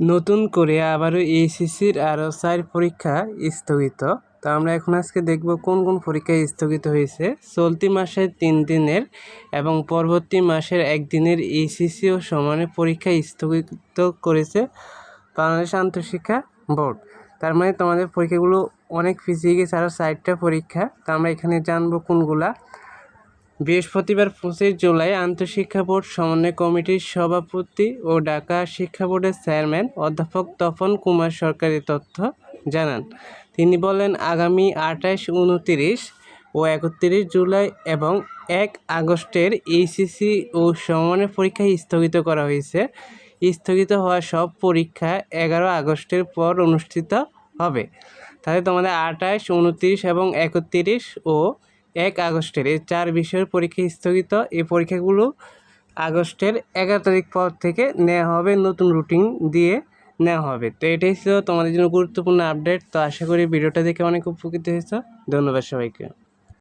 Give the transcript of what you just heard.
নতুন করে আবারও এইচএসসির আরও চার পরীক্ষা স্থগিত। তো আমরা এখন আজকে দেখব কোন কোন পরীক্ষা স্থগিত হয়েছে। চলতি মাসের তিন দিনের এবং পরবর্তী মাসের একদিনের এইচএসসি ও সমানে পরীক্ষা স্থগিত করেছে বাংলাদেশ আন্তঃশিক্ষা বোর্ড। তার মানে তোমাদের পরীক্ষাগুলো অনেক পিছিয়ে গেছে আরও চারটা পরীক্ষা। তো আমরা এখানে জানব কোনগুলা। বৃহস্পতিবার পঁচিশ জুলাই আন্তঃশিক্ষা বোর্ড সমন্বয় কমিটির সভাপতি ও ঢাকা শিক্ষা বোর্ডের চেয়ারম্যান অধ্যাপক তপন কুমার সরকারি তথ্য জানান। তিনি বলেন, আগামী আঠাশ, উনতিরিশ ও একত্রিশ জুলাই এবং এক আগস্টের এইচএসসি ও সমমানের পরীক্ষা স্থগিত করা হয়েছে। স্থগিত হওয়া সব পরীক্ষা এগারো আগস্টের পর অনুষ্ঠিত হবে। তাহলে তোমাদের আঠাশ, উনত্রিশ এবং একত্রিশ ও এক আগস্টের এই চার বিষয়ের পরীক্ষা স্থগিত। এই পরীক্ষাগুলো আগস্টের এগারো তারিখ পর থেকে নেওয়া হবে, নতুন রুটিন দিয়ে নেওয়া হবে। তো এটাই ছিল তোমাদের জন্য গুরুত্বপূর্ণ আপডেট তো আশা করি ভিডিওটা দেখে অনেক উপকৃত হয়েছে। ধন্যবাদ সবাইকে।